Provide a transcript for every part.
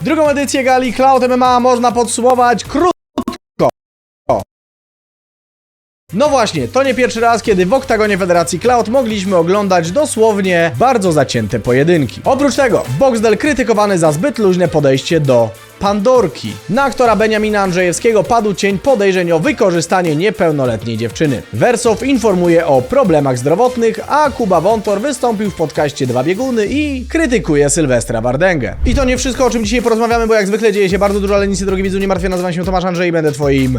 Drugą edycję gali Cloud MMA można podsumować krótko. No właśnie, to nie pierwszy raz, kiedy w oktagonie Federacji Cloud mogliśmy oglądać dosłownie bardzo zacięte pojedynki. Oprócz tego, Boxdel krytykowany za zbyt luźne podejście do Pandorki. Na aktora Beniamina Andrzejewskiego padł cień podejrzeń o wykorzystanie niepełnoletniej dziewczyny. Wersow informuje o problemach zdrowotnych, a Kuba Wątor wystąpił w podcaście Dwa Bieguny i krytykuje Sylwestra Wardęgę. I to nie wszystko, o czym dzisiaj porozmawiamy, bo jak zwykle dzieje się bardzo dużo, ale nic, drogi widzu, nie martwię, nazywam się Tomasz Andrzej i będę twoim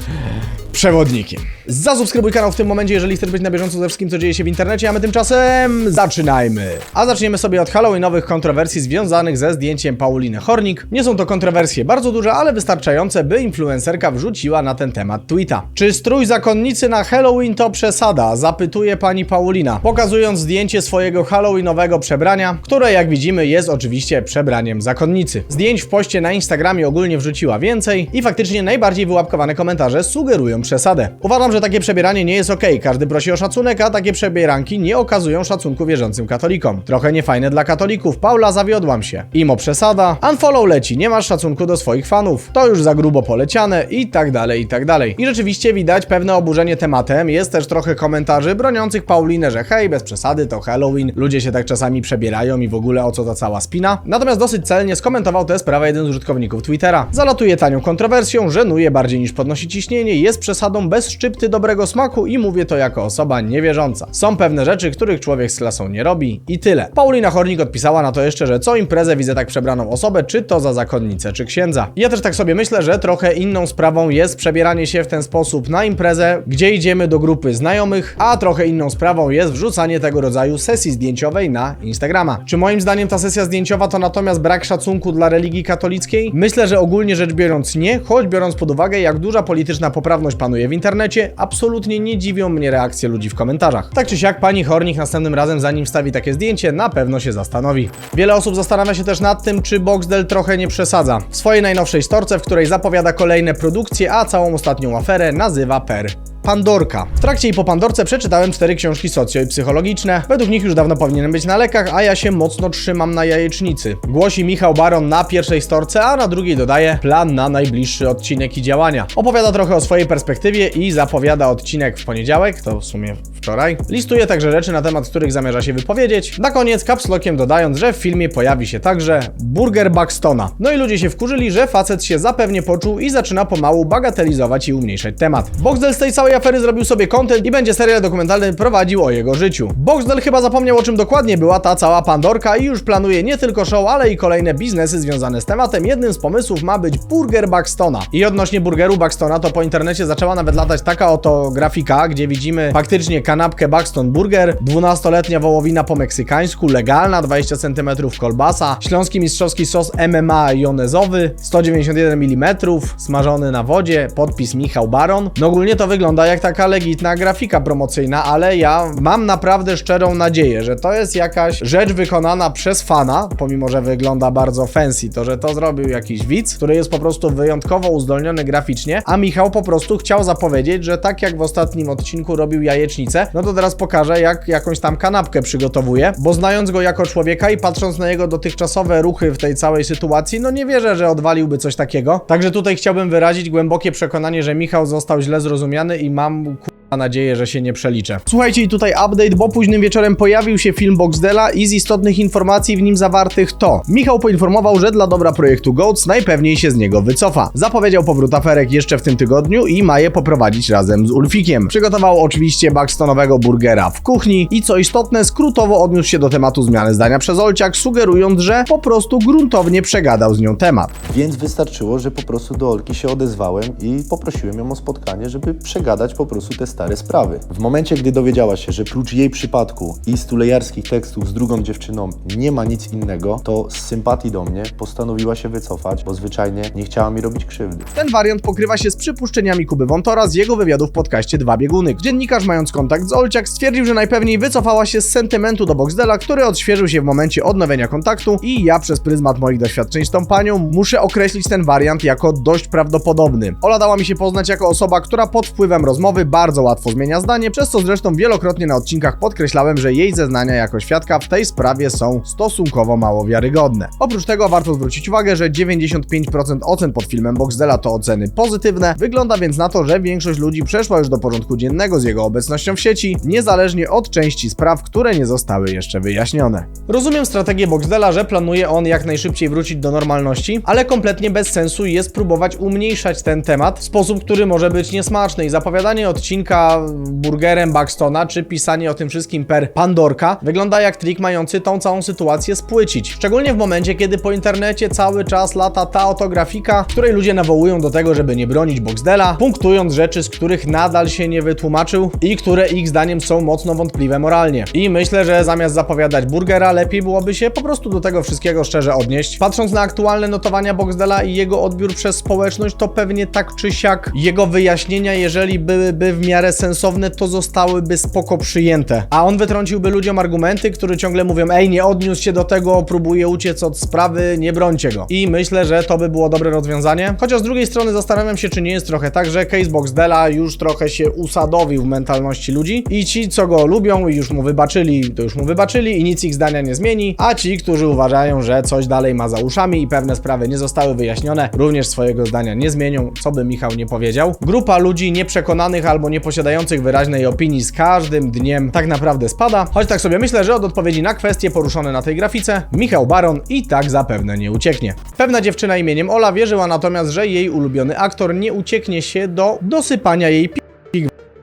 przewodnikiem. Zasubskrybuj kanał w tym momencie, jeżeli chcesz być na bieżąco ze wszystkim, co dzieje się w internecie, a my tymczasem zaczynajmy. A zaczniemy sobie od halloweenowych kontrowersji związanych ze zdjęciem Pauliny Hornik. Nie są to kontrowersje bardzo duże, ale wystarczające, by influencerka wrzuciła na ten temat tweeta. Czy strój zakonnicy na Halloween to przesada? Zapytuje pani Paulina, pokazując zdjęcie swojego halloweenowego przebrania, które jak widzimy jest oczywiście przebraniem zakonnicy. Zdjęć w poście na Instagramie ogólnie wrzuciła więcej i faktycznie najbardziej wyłapkowane komentarze sugerują przesadę. Uważam, że takie przebieranie nie jest ok. Każdy prosi o szacunek, a takie przebieranki nie okazują szacunku wierzącym katolikom. Trochę niefajne dla katolików. Paula, zawiodłam się. Imo przesada. Unfollow leci, nie masz szacunku do swoich fanów. To już za grubo poleciane i tak dalej, i tak dalej. I rzeczywiście widać pewne oburzenie tematem. Jest też trochę komentarzy broniących Paulinę, że hej, bez przesady, to Halloween. Ludzie się tak czasami przebierają i w ogóle o co ta cała spina. Natomiast dosyć celnie skomentował tę sprawę jeden z użytkowników Twittera. Zalatuje tanią kontrowersją, żenuje bardziej niż podnosi ciśnienie, jest przesadą bez szczypty dobrego smaku i mówię to jako osoba niewierząca. Są pewne rzeczy, których człowiek z klasą nie robi i tyle. Paulina Hornik odpisała na to jeszcze, że co imprezę widzę tak przebraną osobę, czy to za zakonnicę, czy księdza. Ja też tak sobie myślę, że trochę inną sprawą jest przebieranie się w ten sposób na imprezę, gdzie idziemy do grupy znajomych, a trochę inną sprawą jest wrzucanie tego rodzaju sesji zdjęciowej na Instagrama. Czy moim zdaniem ta sesja zdjęciowa to natomiast brak szacunku dla religii katolickiej? Myślę, że ogólnie rzecz biorąc nie, choć biorąc pod uwagę jak duża polityczna poprawność panuje w internecie, absolutnie nie dziwią mnie reakcje ludzi w komentarzach. Tak czy siak, pani Hornik następnym razem, zanim wstawi takie zdjęcie, na pewno się zastanowi. Wiele osób zastanawia się też nad tym, czy Boxdel trochę nie przesadza. W swojej najnowszej storce, w której zapowiada kolejne produkcje, a całą ostatnią aferę nazywa per Pandorka. W trakcie i po Pandorce przeczytałem cztery książki socjo i psychologiczne. Według nich już dawno powinienem być na lekach, a ja się mocno trzymam na jajecznicy. Głosi Michał Baron na pierwszej storce, a na drugiej dodaje plan na najbliższy odcinek i działania. Opowiada trochę o swojej perspektywie i zapowiada odcinek w poniedziałek, to w sumie wczoraj. Listuje także rzeczy na temat których zamierza się wypowiedzieć. Na koniec capslockiem dodając, że w filmie pojawi się także burger Buxtona. No i ludzie się wkurzyli, że facet się zapewnie poczuł i zaczyna pomału bagatelizować i umniejszać temat. Boxdel z tej całej afery zrobił sobie content i będzie serial dokumentalny prowadził o jego życiu. Boxdel chyba zapomniał o czym dokładnie była ta cała Pandorka i już planuje nie tylko show, ale i kolejne biznesy związane z tematem. Jednym z pomysłów ma być burger Buxtona. I odnośnie burgeru Buxtona to po internecie zaczęła nawet latać taka oto grafika, gdzie widzimy faktycznie kanapkę Buxton Burger, 12-letnia wołowina po meksykańsku, legalna, 20 cm kolbasa, śląski mistrzowski sos MMA jonezowy, 191 mm, smażony na wodzie, podpis Michał Baron. No ogólnie to wygląda jak taka legitna grafika promocyjna, ale ja mam naprawdę szczerą nadzieję, że to jest jakaś rzecz wykonana przez fana, pomimo że wygląda bardzo fancy, to że to zrobił jakiś widz, który jest po prostu wyjątkowo uzdolniony graficznie, a Michał po prostu chciał zapowiedzieć, że tak jak w ostatnim odcinku robił jajecznicę, no to teraz pokaże jak jakąś tam kanapkę przygotowuje, bo znając go jako człowieka i patrząc na jego dotychczasowe ruchy w tej całej sytuacji, no nie wierzę, że odwaliłby coś takiego. Także tutaj chciałbym wyrazić głębokie przekonanie, że Michał został źle zrozumiany i mam kurwa nadzieję, że się nie przeliczę. Słuchajcie, i tutaj update, bo późnym wieczorem pojawił się film Boxdela i z istotnych informacji w nim zawartych to Michał poinformował, że dla dobra projektu GOATS najpewniej się z niego wycofa. Zapowiedział powrót aferek jeszcze w tym tygodniu i ma je poprowadzić razem z Ulfikiem. Przygotował oczywiście Buxtonowego burgera w kuchni i co istotne, skrótowo odniósł się do tematu zmiany zdania przez Olciak, sugerując, że po prostu gruntownie przegadał z nią temat. Więc wystarczyło, że po prostu do Olki się odezwałem i poprosiłem ją o spotkanie, żeby przegadać po prostu te stare sprawy. W momencie, gdy dowiedziała się, że prócz jej przypadku i stulejarskich tekstów z drugą dziewczyną nie ma nic innego, to z sympatii do mnie postanowiła się wycofać, bo zwyczajnie nie chciała mi robić krzywdy. Ten wariant pokrywa się z przypuszczeniami Kuby Wątora z jego wywiadu w podcaście Dwa Bieguny. Dziennikarz mając kontakt z Olciak stwierdził, że najpewniej wycofała się z sentymentu do Boxdela, który odświeżył się w momencie odnowienia kontaktu i ja przez pryzmat moich doświadczeń z tą panią muszę określić ten wariant jako dość prawdopodobny. Ola dała mi się poznać jako osoba, która pod wpływem rozmowy bardzo łatwo zmienia zdanie, przez co zresztą wielokrotnie na odcinkach podkreślałem, że jej zeznania jako świadka w tej sprawie są stosunkowo mało wiarygodne. Oprócz tego warto zwrócić uwagę, że 95% ocen pod filmem Boxdela to oceny pozytywne, wygląda więc na to, że większość ludzi przeszła już do porządku dziennego z jego obecnością w sieci, niezależnie od części spraw, które nie zostały jeszcze wyjaśnione. Rozumiem strategię Boxdela, że planuje on jak najszybciej wrócić do normalności, ale kompletnie bez sensu jest próbować umniejszać ten temat w sposób, który może być niesmaczny i zapowiadanie odcinka burgerem Buxtona, czy pisanie o tym wszystkim per Pandorka wygląda jak trik mający tą całą sytuację spłycić. Szczególnie w momencie, kiedy po internecie cały czas lata ta oto grafika, w której ludzie nawołują do tego, żeby nie bronić Boxdela, punktując rzeczy, z których nadal się nie wytłumaczył i które ich zdaniem są mocno wątpliwe moralnie. I myślę, że zamiast zapowiadać burgera, lepiej byłoby się po prostu do tego wszystkiego szczerze odnieść. Patrząc na aktualne notowania Boxdela i jego odbiór przez społeczność, to pewnie tak czy siak jego wyjaśnienia, jeżeli byłyby w miarę sensowne, to zostałyby spoko przyjęte. A on wytrąciłby ludziom argumenty, które ciągle mówią, ej, nie odniósł się do tego, próbuje uciec od sprawy, nie brońcie go. I myślę, że to by było dobre rozwiązanie. Chociaż z drugiej strony zastanawiam się, czy nie jest trochę tak, że case Boxdela już trochę się usadowił w mentalności ludzi i ci, co go lubią i już mu wybaczyli, to już mu wybaczyli i nic ich zdania nie zmieni, a ci, którzy uważają, że coś dalej ma za uszami i pewne sprawy nie zostały wyjaśnione, również swojego zdania nie zmienią, co by Michał nie powiedział. Grupa ludzi nieprzekonanych albo nieposiadających wyraźnej opinii z każdym dniem tak naprawdę spada, choć tak sobie myślę, że od odpowiedzi na kwestie poruszone na tej grafice, Michał Baron i tak zapewne nie ucieknie. Pewna dziewczyna imieniem Ola wierzyła natomiast, że jej ulubiony aktor nie ucieknie się do dosypania jej pi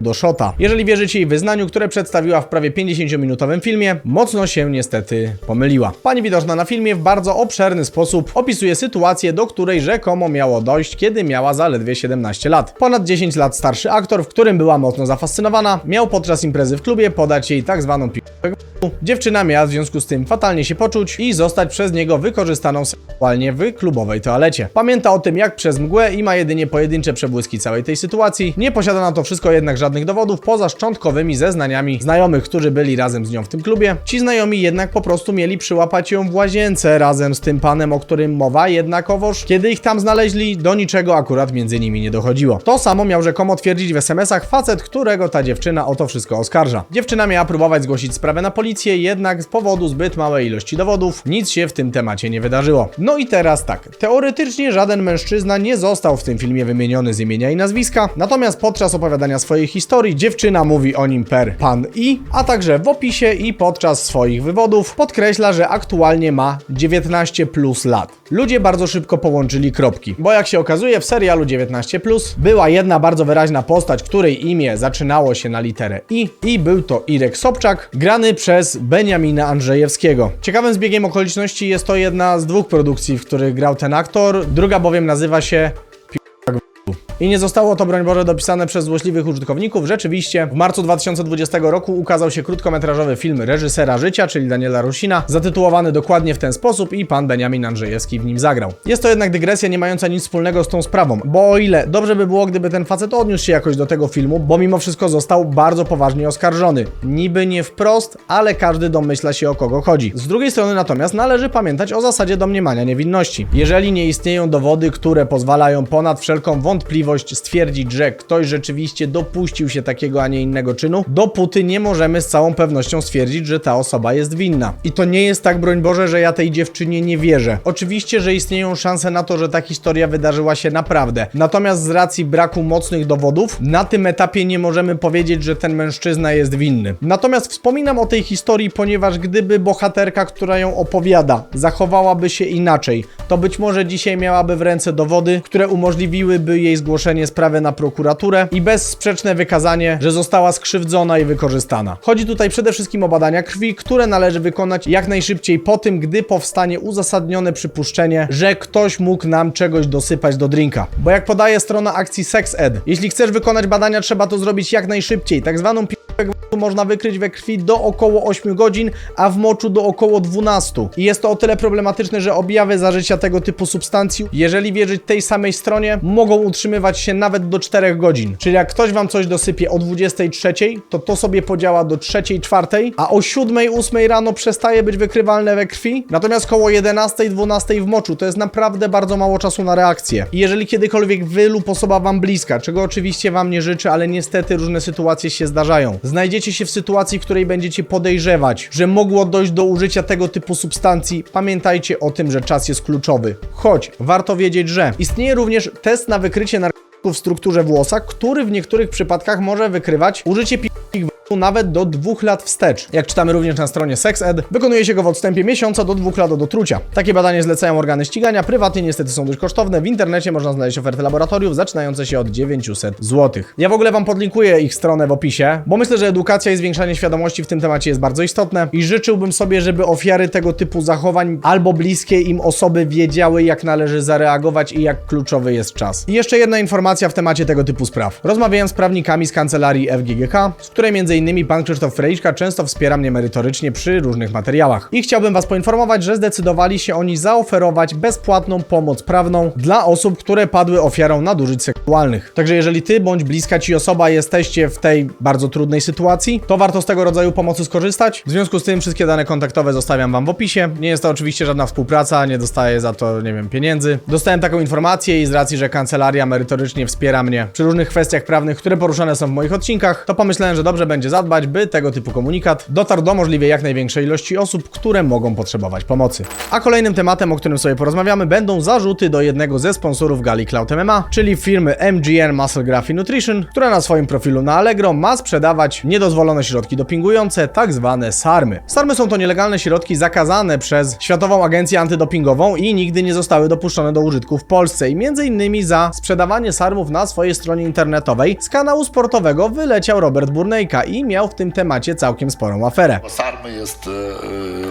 do Shota. Jeżeli wierzycie jej wyznaniu, które przedstawiła w prawie 50-minutowym filmie, mocno się niestety pomyliła. Pani widoczna na filmie w bardzo obszerny sposób opisuje sytuację, do której rzekomo miało dojść, kiedy miała zaledwie 17 lat. Ponad 10 lat starszy aktor, w którym była mocno zafascynowana, miał podczas imprezy w klubie podać jej tak zwaną pi... Dziewczyna miała w związku z tym fatalnie się poczuć i zostać przez niego wykorzystaną seksualnie w klubowej toalecie. Pamięta o tym jak przez mgłę i ma jedynie pojedyncze przebłyski całej tej sytuacji. Nie posiada na to wszystko jednak żadnych dowodów poza szczątkowymi zeznaniami znajomych, którzy byli razem z nią w tym klubie. Ci znajomi jednak po prostu mieli przyłapać ją w łazience razem z tym panem, o którym mowa, jednakowoż kiedy ich tam znaleźli, do niczego akurat między nimi nie dochodziło. To samo miał rzekomo twierdzić w SMS-ach facet, którego ta dziewczyna o to wszystko oskarża. Dziewczyna miała próbować zgłosić sprawę na policję, jednak z powodu zbyt małej ilości dowodów nic się w tym temacie nie wydarzyło. No i teraz tak, teoretycznie żaden mężczyzna nie został w tym filmie wymieniony z imienia i nazwiska, natomiast podczas opowiadania swojej historii dziewczyna mówi o nim per pan i, a także w opisie i podczas swoich wywodów podkreśla, że aktualnie ma 19 plus lat. Ludzie bardzo szybko połączyli kropki, bo jak się okazuje w serialu 19 plus była jedna bardzo wyraźna postać, której imię zaczynało się na literę I i był to Irek Sobczak, grany przez Beniamina Andrzejewskiego. Ciekawym zbiegiem okoliczności jest to jedna z dwóch produkcji, w których grał ten aktor, druga bowiem nazywa się i nie zostało to, broń Boże, dopisane przez złośliwych użytkowników. Rzeczywiście, w marcu 2020 roku ukazał się krótkometrażowy film reżysera życia, czyli Daniela Rusina, zatytułowany dokładnie w ten sposób i pan Beniamin Andrzejewski w nim zagrał. Jest to jednak dygresja nie mająca nic wspólnego z tą sprawą, bo o ile dobrze by było, gdyby ten facet odniósł się jakoś do tego filmu, bo mimo wszystko został bardzo poważnie oskarżony. Niby nie wprost, ale każdy domyśla się o kogo chodzi. Z drugiej strony natomiast należy pamiętać o zasadzie domniemania niewinności. Jeżeli nie istnieją dowody, które pozwalają ponad wszelką wątpliwość stwierdzić, że ktoś rzeczywiście dopuścił się takiego, a nie innego czynu, dopóty nie możemy z całą pewnością stwierdzić, że ta osoba jest winna. I to nie jest tak, broń Boże, że ja tej dziewczynie nie wierzę. Oczywiście, że istnieją szanse na to, że ta historia wydarzyła się naprawdę. Natomiast z racji braku mocnych dowodów, na tym etapie nie możemy powiedzieć, że ten mężczyzna jest winny. Natomiast wspominam o tej historii, ponieważ gdyby bohaterka, która ją opowiada, zachowałaby się inaczej, to być może dzisiaj miałaby w ręce dowody, które umożliwiłyby jej zgłoszenie sprawy na prokuraturę i bezsprzeczne wykazanie, że została skrzywdzona i wykorzystana. Chodzi tutaj przede wszystkim o badania krwi, które należy wykonać jak najszybciej po tym, gdy powstanie uzasadnione przypuszczenie, że ktoś mógł nam czegoś dosypać do drinka. Bo jak podaje strona akcji SexEd, jeśli chcesz wykonać badania, trzeba to zrobić jak najszybciej. Tak zwaną można wykryć we krwi do około 8 godzin, a w moczu do około 12. I jest to o tyle problematyczne, że objawy zażycia tego typu substancji, jeżeli wierzyć tej samej stronie, mogą utrzymywać się nawet do 4 godzin. Czyli jak ktoś wam coś dosypie o 23, to to sobie podziała do 3, 4, a o 7, 8 rano przestaje być wykrywalne we krwi, natomiast koło 11, 12 w moczu to jest naprawdę bardzo mało czasu na reakcję. I jeżeli kiedykolwiek wy lub osoba wam bliska, czego oczywiście wam nie życzę, ale niestety różne sytuacje się zdarzają, znajdziecie się w sytuacji, w której będziecie podejrzewać, że mogło dojść do użycia tego typu substancji, pamiętajcie o tym, że czas jest kluczowy. Choć warto wiedzieć, że istnieje również test na wykrycie narkotyków w strukturze włosa, który w niektórych przypadkach może wykrywać użycie nawet do dwóch lat wstecz. Jak czytamy również na stronie SexEd, wykonuje się go w odstępie miesiąca do dwóch lat od otrucia. Takie badanie zlecają organy ścigania, prywatnie niestety są dość kosztowne. W internecie można znaleźć oferty laboratoriów zaczynające się od 900 zł. Ja w ogóle Wam podlinkuję ich stronę w opisie, bo myślę, że edukacja i zwiększanie świadomości w tym temacie jest bardzo istotne i życzyłbym sobie, żeby ofiary tego typu zachowań albo bliskie im osoby wiedziały, jak należy zareagować i jak kluczowy jest czas. I jeszcze jedna informacja w temacie tego typu spraw. Rozmawiałem z prawnikami z kancelarii FGGK, z której m.in. pan Krzysztof Frejczka często wspiera mnie merytorycznie przy różnych materiałach. I chciałbym Was poinformować, że zdecydowali się oni zaoferować bezpłatną pomoc prawną dla osób, które padły ofiarą nadużyć seksualnych. Także jeżeli Ty bądź bliska Ci osoba jesteście w tej bardzo trudnej sytuacji, to warto z tego rodzaju pomocy skorzystać. W związku z tym wszystkie dane kontaktowe zostawiam Wam w opisie. Nie jest to oczywiście żadna współpraca, nie dostaję za to, nie wiem, pieniędzy. Dostałem taką informację i z racji, że kancelaria merytorycznie wspiera mnie przy różnych kwestiach prawnych, które poruszane są w moich odcinkach, to pomyślałem, że dobrze będzie zadbać, by tego typu komunikat dotarł do możliwie jak największej ilości osób, które mogą potrzebować pomocy. A kolejnym tematem, o którym sobie porozmawiamy, będą zarzuty do jednego ze sponsorów Gali Cloud MMA, czyli firmy MGN Muscle Graph Nutrition, która na swoim profilu na Allegro ma sprzedawać niedozwolone środki dopingujące, tak zwane SARMy. SARMy są to nielegalne środki zakazane przez Światową Agencję Antydopingową i nigdy nie zostały dopuszczone do użytku w Polsce i między innymi za sprzedawanie SARMów na swojej stronie internetowej z kanału sportowego wyleciał Robert Burnejka i miał w tym temacie całkiem sporą aferę. Sarmy jest e,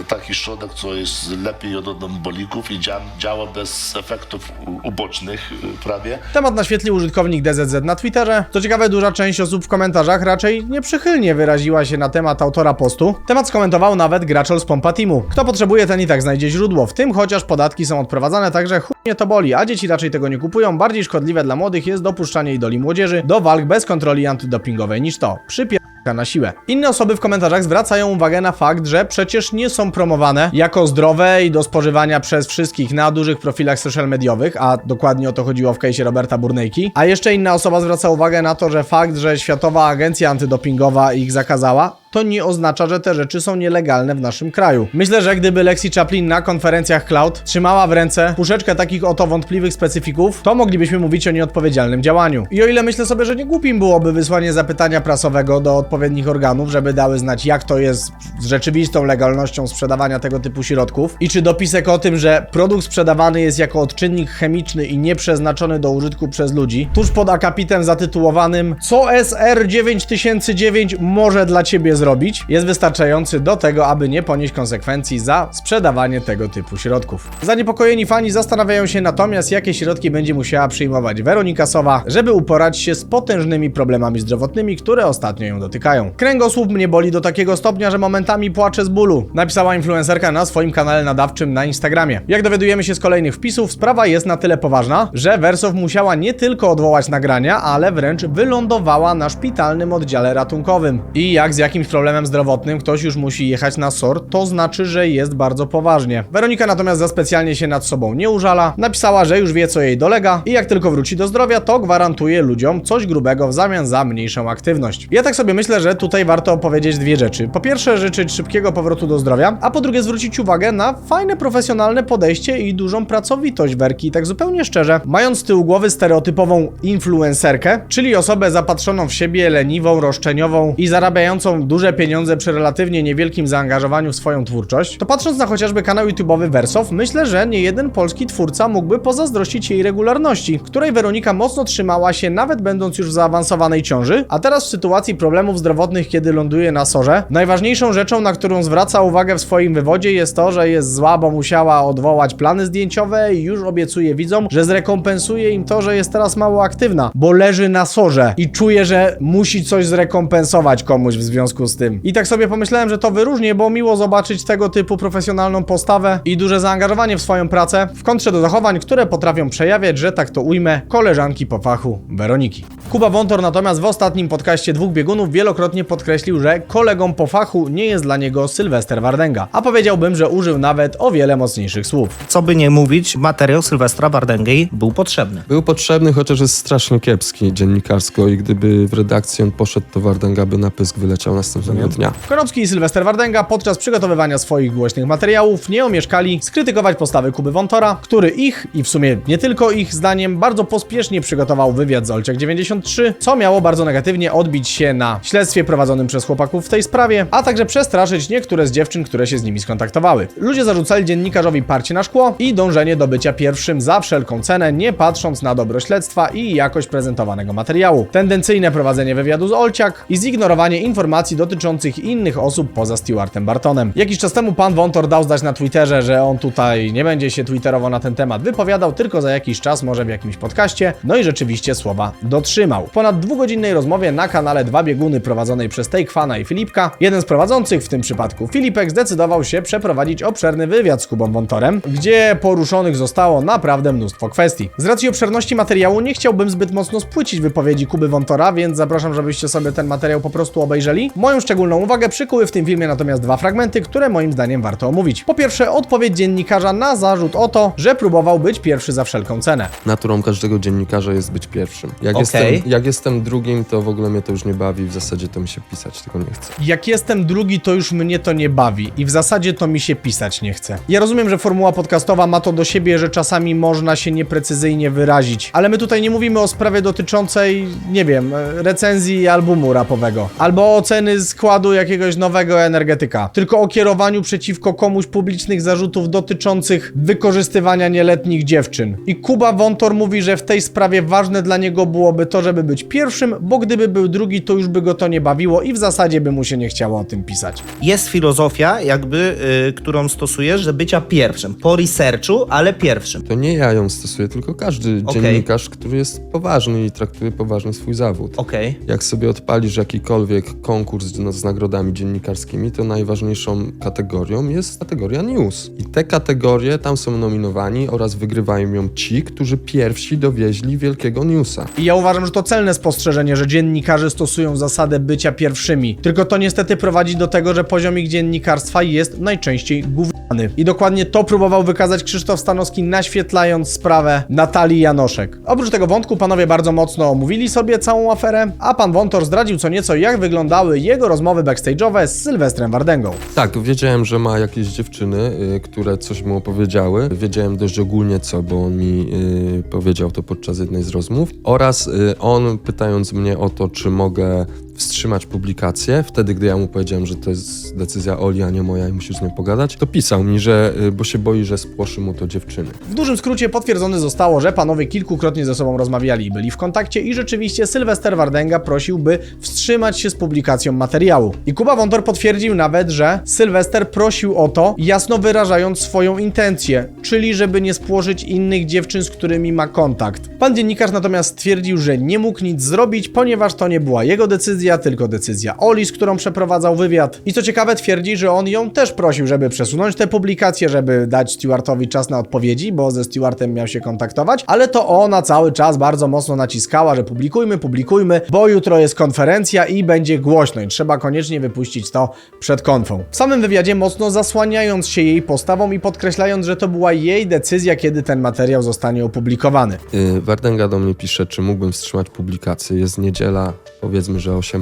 e, taki środek, co jest lepiej od odembolików i dzia działa bez efektów ubocznych e, prawie. Temat naświetlił użytkownik DZZ na Twitterze. Co ciekawe, duża część osób w komentarzach raczej nieprzychylnie wyraziła się na temat autora postu. Temat skomentował nawet graczol z Pompa Teamu. Kto potrzebuje, ten i tak znajdzie źródło, w tym chociaż podatki są odprowadzane, także to boli, a dzieci raczej tego nie kupują. Bardziej szkodliwe dla młodych jest dopuszczanie idoli młodzieży do walk bez kontroli antydopingowej niż to. Przypier na siłę. Inne osoby w komentarzach zwracają uwagę na fakt, że przecież nie są promowane jako zdrowe i do spożywania przez wszystkich na dużych profilach social mediowych, a dokładnie o to chodziło w case'ie Roberta Burnejki. A jeszcze inna osoba zwraca uwagę na to, że fakt, że Światowa Agencja Antydopingowa ich zakazała, to nie oznacza, że te rzeczy są nielegalne w naszym kraju. Myślę, że gdyby Lexi Chaplin na konferencjach Cloud trzymała w ręce puszeczkę takich oto wątpliwych specyfików, to moglibyśmy mówić o nieodpowiedzialnym działaniu. I o ile myślę sobie, że nie głupim byłoby wysłanie zapytania prasowego do odpowiednich organów, żeby dały znać, jak to jest z rzeczywistą legalnością sprzedawania tego typu środków i czy dopisek o tym, że produkt sprzedawany jest jako odczynnik chemiczny i nieprzeznaczony do użytku przez ludzi, tuż pod akapitem zatytułowanym Co SR 9009 może dla ciebie zrobić, jest wystarczający do tego, aby nie ponieść konsekwencji za sprzedawanie tego typu środków. Zaniepokojeni fani zastanawiają się natomiast, jakie środki będzie musiała przyjmować Weronika Sowa, żeby uporać się z potężnymi problemami zdrowotnymi, które ostatnio ją dotykają. Kręgosłup mnie boli do takiego stopnia, że momentami płaczę z bólu, napisała influencerka na swoim kanale nadawczym na Instagramie. Jak dowiadujemy się z kolejnych wpisów, sprawa jest na tyle poważna, że Wersow musiała nie tylko odwołać nagrania, ale wręcz wylądowała na szpitalnym oddziale ratunkowym. I jak z jakimś problemem zdrowotnym ktoś już musi jechać na SOR, to znaczy, że jest bardzo poważnie. Weronika natomiast za specjalnie się nad sobą nie użala, napisała, że już wie co jej dolega i jak tylko wróci do zdrowia, to gwarantuje ludziom coś grubego w zamian za mniejszą aktywność. Ja tak sobie myślę, że tutaj warto powiedzieć dwie rzeczy. Po pierwsze, życzyć szybkiego powrotu do zdrowia, a po drugie zwrócić uwagę na fajne, profesjonalne podejście i dużą pracowitość Werki. Tak zupełnie szczerze, mając z tyłu głowy stereotypową influencerkę, czyli osobę zapatrzoną w siebie, leniwą, roszczeniową i zarabiającą duże pieniądze przy relatywnie niewielkim zaangażowaniu w swoją twórczość, to patrząc na chociażby kanał YouTube'owy Wersow, myślę, że nie jeden polski twórca mógłby pozazdrościć jej regularności, której Weronika mocno trzymała się, nawet będąc już w zaawansowanej ciąży, a teraz w sytuacji problemów zdrowotnych, kiedy ląduje na sorze, najważniejszą rzeczą, na którą zwraca uwagę w swoim wywodzie jest to, że jest zła, bo musiała odwołać plany zdjęciowe i już obiecuje widzom, że zrekompensuje im to, że jest teraz mało aktywna, bo leży na sorze i czuje, że musi coś zrekompensować komuś w związku z tym. I tak sobie pomyślałem, że to wyróżnię, bo miło zobaczyć tego typu profesjonalną postawę i duże zaangażowanie w swoją pracę, w kontrze do zachowań, które potrafią przejawiać, że tak to ujmę, koleżanki po fachu Weroniki. Kuba Wątor natomiast w ostatnim podcaście dwóch biegunów wielokrotnie podkreślił, że kolegą po fachu nie jest dla niego Sylwester Wardenga, a powiedziałbym, że użył nawet o wiele mocniejszych słów. Co by nie mówić, materiał Sylwestra Wardęgi był potrzebny. Był potrzebny, chociaż jest strasznie kiepski dziennikarsko i gdyby w redakcji on poszedł, to Wardenga by na pysk wyleciał następnego dnia. Konopski i Sylwester Wardenga podczas przygotowywania swoich głośnych materiałów nie omieszkali skrytykować postawy Kuby Wątora, który ich, i w sumie nie tylko ich zdaniem, bardzo pospiesznie przygotował wywiad z Olciak 93, co miało bardzo negatywnie odbić się na śledztwie prowadzonym przez chłopaków w tej sprawie, a także przestraszyć niektóre z dziewczyn, które się z nimi skontaktowały. Ludzie zarzucali dziennikarzowi parcie na szkło i dążenie do bycia pierwszym za wszelką cenę, nie patrząc na dobro śledztwa i jakość prezentowanego materiału. Tendencyjne prowadzenie wywiadu z Olciak i zignorowanie informacji dotyczących innych osób poza Stewartem Bartonem. Jakiś czas temu pan Wątor dał znać na Twitterze, że on tutaj nie będzie się twitterowo na ten temat wypowiadał, tylko za jakiś czas, może w jakimś podcaście. No i rzeczywiście słowa dotrzymał. W ponad dwugodzinnej rozmowie na kanale Dwa Bieguny prowadzonej przez Takefana i Filipka, jeden z prowadzących, w tym przypadku Filipek, zdecydował się przeprowadzić obszerny wywiad z Kubą Wątorem, gdzie poruszonych zostało naprawdę mnóstwo kwestii. Z racji obszerności materiału nie chciałbym zbyt mocno spłycić wypowiedzi Kuby Wątora, więc zapraszam, żebyście sobie ten materiał po prostu obejrzeli. Moją szczególną uwagę przykuły w tym filmie natomiast dwa fragmenty, które moim zdaniem warto omówić. Po pierwsze, odpowiedź dziennikarza na zarzut o to, że próbował być pierwszy za wszelką cenę. Naturą każdego dziennikarza jest być pierwszym. Jak, Okej. jestem, jak jestem drugim, to w ogóle mnie to już nie bawi, w zasadzie to mi się pisać tego nie chce. Jak jestem drugi, to już mnie to nie bawi i w zasadzie to mi się pisać nie chce. Ja rozumiem, że formuła podcastowa ma to do siebie, że czasami można się nieprecyzyjnie wyrazić, ale my tutaj nie mówimy o sprawie dotyczącej, nie wiem, recenzji albumu rapowego albo oceny składu jakiegoś nowego energetyka, tylko o kierowaniu przeciwko komuś publicznych zarzutów dotyczących wykorzystywania nieletnich dziewczyn. I Kuba Wątor mówi, że w tej sprawie ważne dla niego byłoby to, żeby być pierwszym, bo gdyby był drugi, to już by go to nie bawiło i w zasadzie by mu się nie chciało o tym pisać. Jest filozofia, jakby, y, którą stosujesz, że bycia pierwszym. Po researchu, ale pierwszym. To nie ja ją stosuję, tylko każdy Okej. dziennikarz, który jest poważny i traktuje poważnie swój zawód. Okej. Jak sobie odpalisz jakikolwiek konkurs z, z nagrodami dziennikarskimi, to najważniejszą kategorią jest kategoria news. I te kategorie tam są nominowani oraz wygrywają ją ci, którzy pierwsi dowieźli wielkiego newsa. I ja uważam, że to celne spostrzeżenie, że dziennikarze stosują zasadę bycia pierwszymi. Tylko to niestety prowadzi do tego, że poziom ich dziennikarstwa jest najczęściej gówniany. I dokładnie to próbował wykazać Krzysztof Stanowski, naświetlając sprawę Natalii Janoszek. Oprócz tego wątku panowie bardzo mocno omówili sobie całą aferę, a pan Wątor zdradził co nieco, jak wyglądały jego rozmowy backstage'owe z Sylwestrem Wardęgą. Tak, wiedziałem, że ma jakieś dziewczyny, y, które coś mu opowiedziały. Wiedziałem dość ogólnie co, bo on mi y, powiedział to podczas jednej z rozmów. Oraz y, on pytając mnie o to, czy mogę wstrzymać publikację, wtedy gdy ja mu powiedziałem, że to jest decyzja Oli, a nie moja i musisz z nią pogadać, to pisał mi, że y, bo się boi, że spłoszy mu to dziewczyny. W dużym skrócie potwierdzone zostało, że panowie kilkukrotnie ze sobą rozmawiali i byli w kontakcie i rzeczywiście Sylwester Wardęga prosił, by wstrzymać się z publikacją materiału. I Kuba Wątor potwierdził nawet, że Sylwester prosił o to, jasno wyrażając swoją intencję, czyli żeby nie spłożyć innych dziewczyn, z którymi ma kontakt. Pan dziennikarz natomiast stwierdził, że nie mógł nic zrobić, ponieważ to nie była jego decyzja, tylko decyzja Oli, z którą przeprowadzał wywiad. I co ciekawe, twierdzi, że on ją też prosił, żeby przesunąć tę publikację, żeby dać Stewartowi czas na odpowiedzi, bo ze Stewartem miał się kontaktować, ale to ona cały czas bardzo mocno naciskała, że publikujmy, publikujmy, bo jutro jest konferencja i będzie głośno i trzeba koniecznie wypuścić to przed konfą. W samym wywiadzie mocno zasłaniając się jej postawą i podkreślając, że to była jej decyzja, kiedy ten materiał zostanie opublikowany. Y, Wardęga do mnie pisze, czy mógłbym wstrzymać publikację. Jest niedziela, powiedzmy, że 18.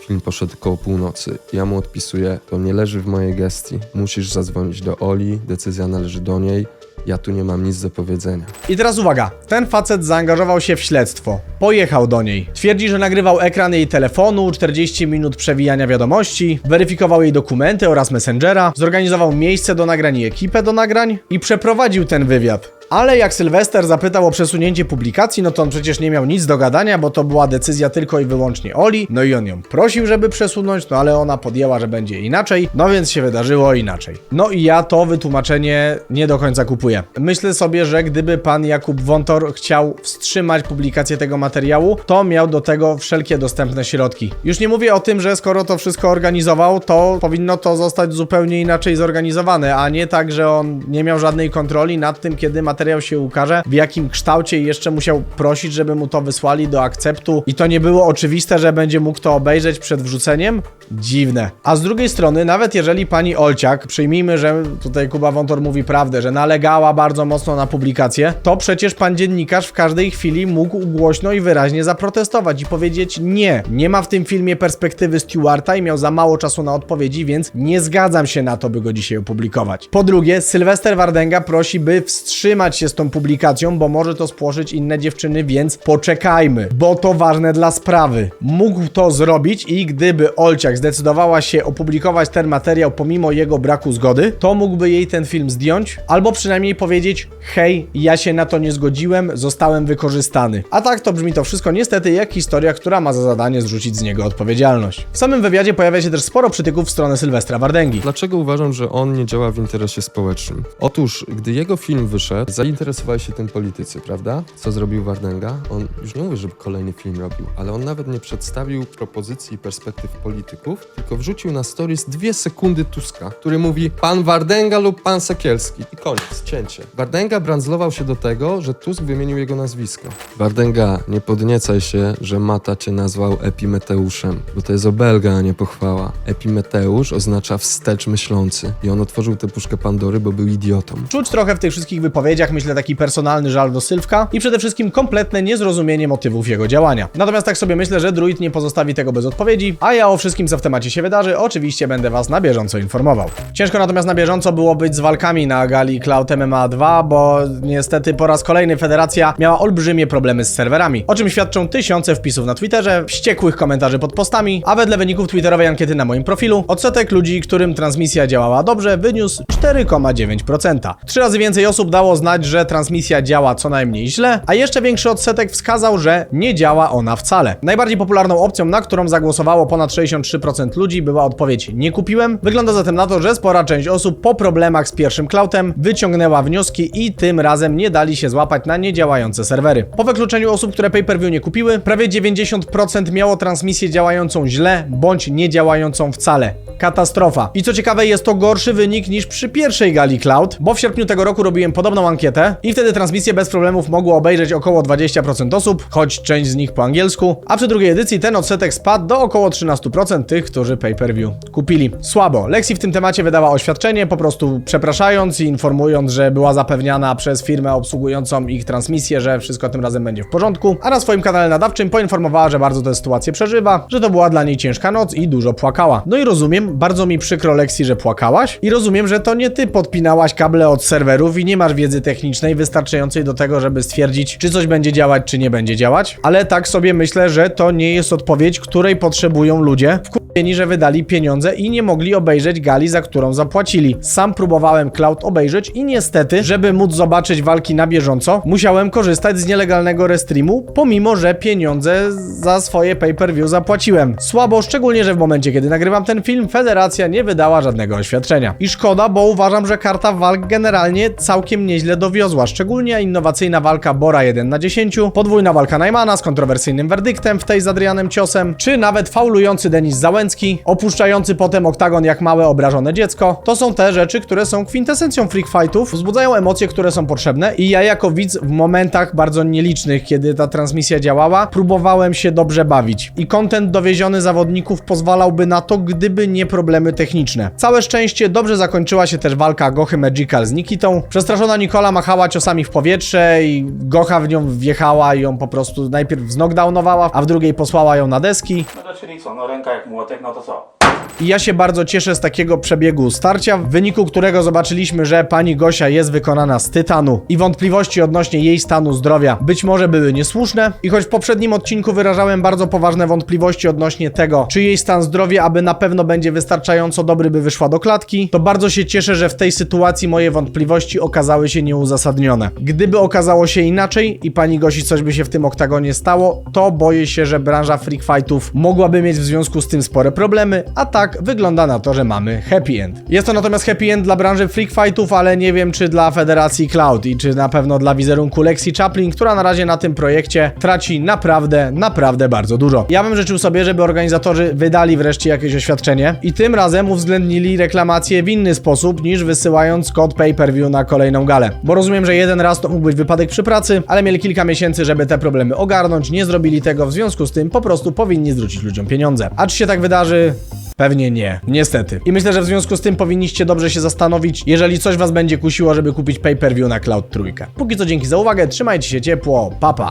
Film poszedł koło północy. Ja mu odpisuję, to nie leży w mojej gestii. Musisz zadzwonić do Oli, decyzja należy do niej. Ja tu nie mam nic do powiedzenia. I teraz uwaga, ten facet zaangażował się w śledztwo. Pojechał do niej. Twierdzi, że nagrywał ekran jej telefonu, 40 minut przewijania wiadomości, weryfikował jej dokumenty oraz messengera, zorganizował miejsce do nagrań i ekipę do nagrań i przeprowadził ten wywiad. Ale jak Sylwester zapytał o przesunięcie publikacji, no to on przecież nie miał nic do gadania, bo to była decyzja tylko i wyłącznie Oli. No i on ją prosił, żeby przesunąć, no ale ona podjęła, że będzie inaczej, no więc się wydarzyło inaczej. No i ja to wytłumaczenie nie do końca kupuję. Myślę sobie, że gdyby pan Jakub Wątor chciał wstrzymać publikację tego materiału, to miał do tego wszelkie dostępne środki. Już nie mówię o tym, że skoro to wszystko organizował, to powinno to zostać zupełnie inaczej zorganizowane, a nie tak, że on nie miał żadnej kontroli nad tym, kiedy materiał się ukaże, w jakim kształcie i jeszcze musiał prosić, żeby mu to wysłali do akceptu i to nie było oczywiste, że będzie mógł to obejrzeć przed wrzuceniem? Dziwne. A z drugiej strony, nawet jeżeli pani Olciak, przyjmijmy, że tutaj Kuba Wątor mówi prawdę, że nalegała bardzo mocno na publikację, to przecież pan dziennikarz w każdej chwili mógł głośno i wyraźnie zaprotestować i powiedzieć nie, nie ma w tym filmie perspektywy Stewarta i miał za mało czasu na odpowiedzi, więc nie zgadzam się na to, by go dzisiaj opublikować. Po drugie, Sylwester Wardenga prosi, by wstrzymać się z tą publikacją, bo może to spłoszyć inne dziewczyny, więc poczekajmy, bo to ważne dla sprawy. Mógł to zrobić i gdyby Olciak zdecydowała się opublikować ten materiał pomimo jego braku zgody, to mógłby jej ten film zdjąć, albo przynajmniej powiedzieć: Hej, ja się na to nie zgodziłem, zostałem wykorzystany. A tak to brzmi to wszystko niestety jak historia, która ma za zadanie zrzucić z niego odpowiedzialność. W samym wywiadzie pojawia się też sporo przytyków w stronę Sylwestra Wardęgi. Dlaczego uważam, że on nie działa w interesie społecznym? Otóż, gdy jego film wyszedł, zainteresowali się tym politycy, prawda? Co zrobił Wardenga? On już nie mówi, żeby kolejny film robił, ale on nawet nie przedstawił propozycji i perspektyw polityków, tylko wrzucił na stories dwie sekundy Tuska, który mówi pan Wardenga lub pan Sekielski. I koniec, cięcie. Wardenga brandzlował się do tego, że Tusk wymienił jego nazwisko. Wardenga, nie podniecaj się, że Mata cię nazwał Epimeteuszem, bo to jest obelga, a nie pochwała. Epimeteusz oznacza wstecz myślący i on otworzył tę puszkę Pandory, bo był idiotą. Czuć trochę w tych wszystkich wypowiedziach, myślę, taki personalny żal do Sylwka i przede wszystkim kompletne niezrozumienie motywów jego działania. Natomiast tak sobie myślę, że druid nie pozostawi tego bez odpowiedzi, a ja o wszystkim, co w temacie się wydarzy, oczywiście będę was na bieżąco informował. Ciężko natomiast na bieżąco było być z walkami na gali Cloud MMA 2, bo niestety po raz kolejny federacja miała olbrzymie problemy z serwerami, o czym świadczą tysiące wpisów na Twitterze, wściekłych komentarzy pod postami, a wedle wyników twitterowej ankiety na moim profilu, odsetek ludzi, którym transmisja działała dobrze, wyniósł 4,9%. Trzy razy więcej osób dało znać, że transmisja działa co najmniej źle, a jeszcze większy odsetek wskazał, że nie działa ona wcale. Najbardziej popularną opcją, na którą zagłosowało ponad 63% ludzi, była odpowiedź nie kupiłem. Wygląda zatem na to, że spora część osób po problemach z pierwszym cloutem wyciągnęła wnioski i tym razem nie dali się złapać na niedziałające serwery. Po wykluczeniu osób, które pay-per-view nie kupiły, prawie 90% miało transmisję działającą źle bądź nie działającą wcale. Katastrofa. I co ciekawe, jest to gorszy wynik niż przy pierwszej gali Cloud, bo w sierpniu tego roku robiłem podobną ankietę i wtedy transmisję bez problemów mogło obejrzeć około 20% osób, choć część z nich po angielsku, a przy drugiej edycji ten odsetek spadł do około 13% tych, którzy pay-per-view kupili. Słabo. Lexi w tym temacie wydała oświadczenie, po prostu przepraszając i informując, że była zapewniana przez firmę obsługującą ich transmisję, że wszystko tym razem będzie w porządku, a na swoim kanale nadawczym poinformowała, że bardzo tę sytuację przeżywa, że to była dla niej ciężka noc i dużo płakała. No i rozumiem, bardzo mi przykro Lexi, że płakałaś i rozumiem, że to nie ty podpinałaś kable od serwerów i nie masz wiedzy technicznej wystarczającej do tego, żeby stwierdzić, czy coś będzie działać, czy nie będzie działać, ale tak sobie myślę, że to nie jest odpowiedź, której potrzebują ludzie, wkurwieni, że wydali pieniądze i nie mogli obejrzeć gali, za którą zapłacili. Sam próbowałem Cloud obejrzeć i niestety, żeby móc zobaczyć walki na bieżąco, musiałem korzystać z nielegalnego restreamu, pomimo, że pieniądze za swoje pay-per-view zapłaciłem. Słabo, szczególnie, że w momencie, kiedy nagrywam ten film, federacja nie wydała żadnego oświadczenia. I szkoda, bo uważam, że karta walk generalnie całkiem nieźle dowiozła, szczególnie innowacyjna walka Bora 1 na 10, podwójna walka Najmana z kontrowersyjnym werdyktem w tej z Adrianem Ciosem, czy nawet faulujący Denis Załęcki, opuszczający potem oktagon jak małe obrażone dziecko. To są te rzeczy, które są kwintesencją freak fightów, wzbudzają emocje, które są potrzebne i ja jako widz w momentach bardzo nielicznych, kiedy ta transmisja działała, próbowałem się dobrze bawić. I content dowieziony zawodników pozwalałby na to, gdyby nie problemy techniczne. Całe szczęście dobrze zakończyła się też walka Gochy Magical z Nikitą. Przestraszona Nikola machała ciosami w powietrze i Gocha w nią wjechała i ją po prostu najpierw znokdownowała, a w drugiej posłała ją na deski. No to czyli co, no ręka jak młotek, no to co? I ja się bardzo cieszę z takiego przebiegu starcia, w wyniku którego zobaczyliśmy, że pani Gosia jest wykonana z tytanu i wątpliwości odnośnie jej stanu zdrowia być może były niesłuszne. I choć w poprzednim odcinku wyrażałem bardzo poważne wątpliwości odnośnie tego, czy jej stan zdrowia, aby na pewno będzie wystarczająco dobry, by wyszła do klatki, to bardzo się cieszę, że w tej sytuacji moje wątpliwości okazały się nieuzasadnione. Gdyby okazało się inaczej i pani Gosi coś by się w tym oktagonie stało, to boję się, że branża freak fightów mogłaby mieć w związku z tym spore problemy, a tak wygląda na to, że mamy happy end. Jest to natomiast happy end dla branży freak fightów, ale nie wiem czy dla Federacji Cloud i czy na pewno dla wizerunku Lexi Chaplin, która na razie na tym projekcie traci naprawdę, naprawdę bardzo dużo. Ja bym życzył sobie, żeby organizatorzy wydali wreszcie jakieś oświadczenie i tym razem uwzględnili reklamację w inny sposób niż wysyłając kod pay-per-view na kolejną galę. Bo rozumiem, że jeden raz to mógł być wypadek przy pracy, ale mieli kilka miesięcy, żeby te problemy ogarnąć, nie zrobili tego, w związku z tym po prostu powinni zwrócić ludziom pieniądze. A czy się tak wydarzy? Pewnie nie. Niestety. I myślę, że w związku z tym powinniście dobrze się zastanowić, jeżeli coś was będzie kusiło, żeby kupić pay-per-view na Cloud Trójkę. Póki co dzięki za uwagę, trzymajcie się ciepło, papa.